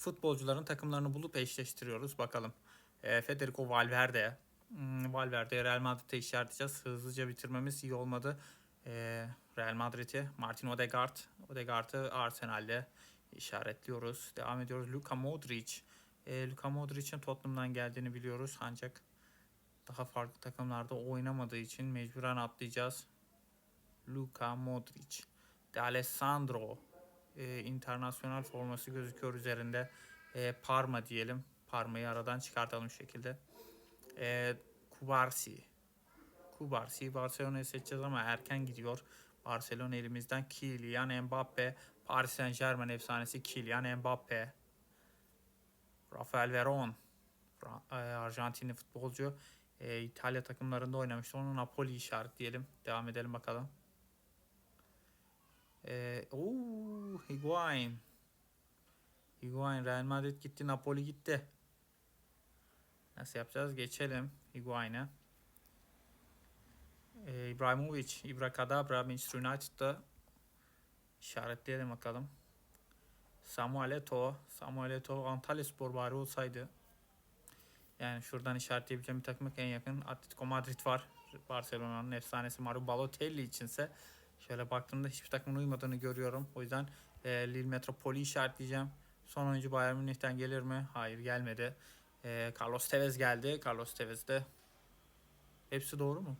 futbolcuların takımlarını bulup eşleştiriyoruz. Bakalım. E, Federico Valverde. Hmm, Valverde'ye Real Madrid'e işaretleyeceğiz. Hızlıca bitirmemiz iyi olmadı. E, Real Madrid'i Martin Odegaard. Odegaard'ı Arsenal'de işaretliyoruz. Devam ediyoruz. Luka Modric. E, Luka Modric'in Tottenham'dan geldiğini biliyoruz. Ancak daha farklı takımlarda oynamadığı için mecburen atlayacağız. Luka Modric. De Alessandro. E, internasyonel forması gözüküyor üzerinde. E, Parma diyelim. Parma'yı aradan çıkartalım şu şekilde. E, Kubarsi. Kubarsi'yi Barcelona'ya seçeceğiz ama erken gidiyor. Barcelona elimizden Kylian Mbappe. Paris Saint Germain efsanesi Kylian Mbappe. Rafael Veron. E, Arjantinli futbolcu. E, İtalya takımlarında oynamıştı. Onu Napoli işaretleyelim. Devam edelim bakalım. E, ooo, Higuain. Higuain Real Madrid gitti, Napoli gitti. Nasıl yapacağız? Geçelim Higuain'e. E, İbrahimovic, Ibrakadabra, Manchester United'da işaretleyelim bakalım. Samuel Eto'o. Samuel Eto'o Antalya Spor bari olsaydı. Yani şuradan işaretleyebileceğim bir takım en yakın Atletico Madrid var. Barcelona'nın efsanesi Mario Balotelli içinse şöyle baktığımda hiçbir takımın uymadığını görüyorum. O yüzden e, Lille Metropol'i işaretleyeceğim. Son oyuncu Bayern Münih'ten gelir mi? Hayır gelmedi. E, Carlos Tevez geldi. Carlos Tevez de hepsi doğru mu?